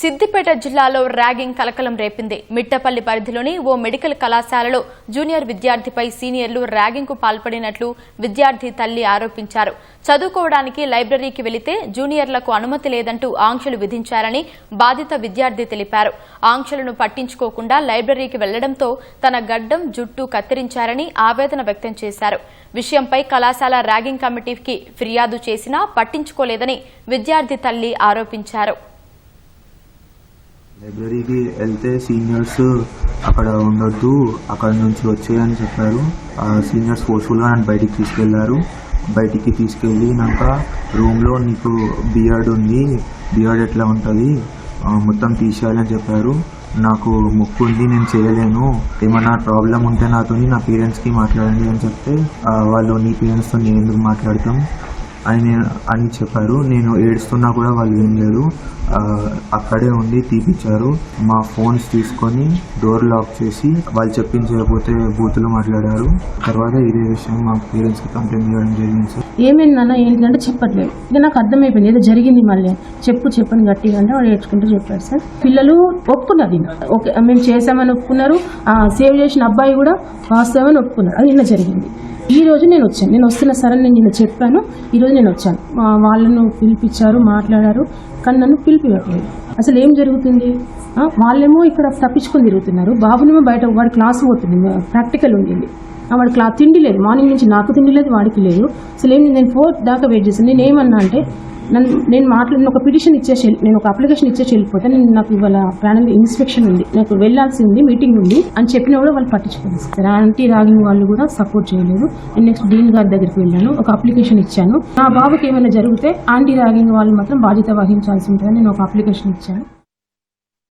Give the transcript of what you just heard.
సిద్దిపేట జిల్లాలో ర్యాగింగ్ కలకలం రేపింది. మిట్టపల్లి పరిధిలోని ఓ మెడికల్ కళాశాలలో జూనియర్ విద్యార్థిపై సీనియర్లు ర్యాగింగ్కు పాల్పడినట్లు విద్యార్థి తల్లి ఆరోపించారు. చదువుకోవడానికి లైబ్రరీకి వెళితే జూనియర్లకు అనుమతి లేదంటూ ఆంక్షలు విధించారని బాధిత విద్యార్థి తెలిపారు. ఆంక్షలను పట్టించుకోకుండా లైబ్రరీకి వెళ్ళడంతో తన గడ్డం జుట్టు కత్తిరించారని ఆవేదన వ్యక్తం చేశారు. విషయంపై కళాశాల ర్యాగింగ్ కమిటీకి ఫిర్యాదు చేసినా పట్టించుకోలేదని విద్యార్థి తల్లి ఆరోపించారు. లైబ్రరీకి వెళ్తే సీనియర్స్ అక్కడ ఉండొద్దు అక్కడ నుంచి వచ్చేయని చెప్పారు. ఆ సీనియర్స్ ఫోర్స్ఫుల్గా నన్ను బయటికి తీసుకెళ్ళారు. బయటికి తీసుకెళ్ళినాక రూమ్లో నీకు బియర్డ్ ఉంది బియర్డ్ ఎట్లా ఉంటుంది మొత్తం తీసేయాలని చెప్పారు. నాకు ముక్కు ఉంది నేను చేయలేను. ఏమన్నా ప్రాబ్లం ఉంటే నాతో నా పేరెంట్స్కి మాట్లాడండి అని చెప్తే వాళ్ళు నీ పేరెంట్స్తో నేను ఎందుకు మాట్లాడతాం? అని నేను అని చెప్పారు. నేను ఏడుస్తున్నా కూడా వాళ్ళు ఏం అక్కడే ఉండి తీపిచ్చారు. మా ఫోన్స్ తీసుకొని డోర్ లాక్ చేసి వాళ్ళు చెప్పింది చేయకపోతే బూతులు మాట్లాడారు. తర్వాత ఇదే విషయం మా పేరెంట్స్కి కంప్లైంట్ చేయడం జరిగింది సార్. ఏమైంది నాన్న? ఏంటంటే చెప్పట్లేదు. ఇక నాకు అర్థమైపోయింది. ఏదో జరిగింది మళ్ళీ. చెప్పు చెప్పని గట్టిగా అంటే వాడు ఏడ్చుకుంటూ చెప్పారు సార్. పిల్లలు ఒప్పుకున్నారు ఓకే మేము చేసామని ఒప్పుకున్నారు. సేవ్ చేసిన అబ్బాయి కూడా వాస్తవమని ఒప్పుకున్నారు. అది నిన్న జరిగింది. ఈ రోజు నేను వచ్చాను. నేను వస్తున్న సరే నేను నిన్న చెప్పాను. ఈరోజు నేను వచ్చాను. వాళ్ళను పిలిపించారు మాట్లాడారు కానీ నన్ను పిలిపివ్వట్లేదు. అసలు ఏం జరుగుతుంది? వాళ్ళేమో ఇక్కడ తప్పించుకొని తిరుగుతున్నారు. బాబునేమో బయట వాడి క్లాస్ పోతుంది ప్రాక్టికల్ ఉండింది. ఆ, వాడి క్లా తిండి లేదు. మార్నింగ్ నుంచి నాకు తిండి లేదు వాడికి లేదు. అసలు ఏం నేను ఫోర్ దాకా వెయిట్ చేసాను నేను ఏమన్నా అంటే నన్ను నేను మాట్లాడిన ఒక పిటిషన్ ఇచ్చేసి నేను ఒక అప్లికేషన్ ఇచ్చేసి వెళ్ళిపోతే నేను నాకు ఇవాళ ప్రాణం ఇన్స్పెక్షన్ ఉంది. నాకు వెళ్ళాల్సి ఉంది మీటింగ్ ఉంది అని చెప్పిన కూడా వాళ్ళు పట్టించుకోలేదు సార్ యాంటీ రాగింగ్ వాళ్ళు కూడా సపోర్ట్ చేయలేదు. నేను నెక్స్ట్ డీన్ గారి దగ్గరికి వెళ్ళాను ఒక అప్లికేషన్ ఇచ్చాను. నా బాబుకి ఏమైనా జరిగితే యాంటీ రాగింగ్ వాళ్ళు మాత్రం బాధ్యత వహించాల్సి ఉంటుందని నేను ఒక అప్లికేషన్ ఇచ్చాను.